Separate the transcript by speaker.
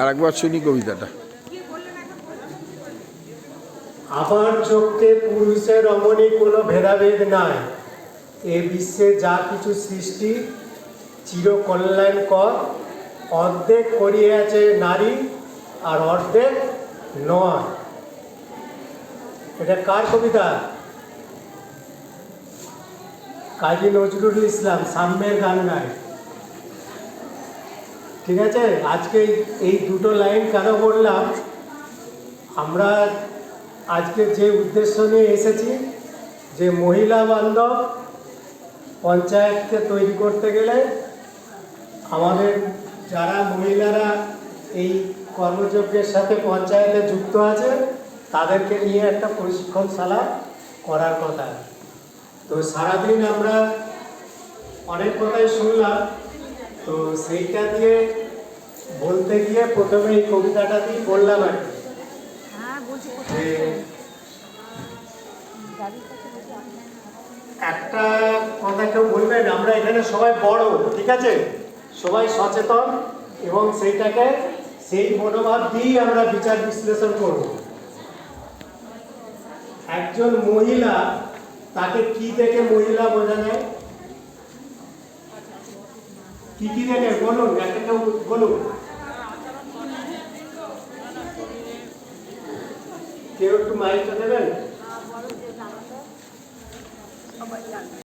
Speaker 1: আর একবার শুনি কবিতাটা।
Speaker 2: আবার চোখে পুরুষের রমণী কোনো ভেদাভেদ নাই। এ বিশ্বে যা কিছু সৃষ্টি চির কল্যাণকর অর্ধেক করিয়াছে নারী আর অর্ধেক নয়। এটা কার কবিতা? কাজী নজরুল ইসলাম, সাম্যের গান গায়। ঠিক আছে? আজকে এই দুটো লাইন কেন বললাম আমরা আজকে যে উদ্দেশ্য নিয়ে এসেছি, যে মহিলা বান্ধব পঞ্চায়েতকে তৈরি করতে গেলে আমাদের যারা মহিলারা এই কর্মযজ্ঞের সাথে পঞ্চায়েতে যুক্ত আছে, তাদেরকে নিয়ে একটা প্রশিক্ষণশালা করার কথা। তো সারাদিন আমরা অনেক কথাই শুনলাম। তো সেইটা দিয়ে বলতে গিয়ে প্রথমে এই কবিতাটা দিয়ে বললাম আর কি।
Speaker 3: হ্যাঁ
Speaker 2: একটা কথা কেউ বলবেন আমরা এখানে সবাই বড় ঠিক আছে? সবাই সচেতন এবং সেইটাকে সেই মনোভাব দিয়েই আমরা বিচার বিশ্লেষণ করব। একজন মহিলা তাকে কি দেখে মহিলা বোঝা যায়? কি কি দেখে বলুন একটা বলুন। কেউ একটু মাইকটা দেবেন?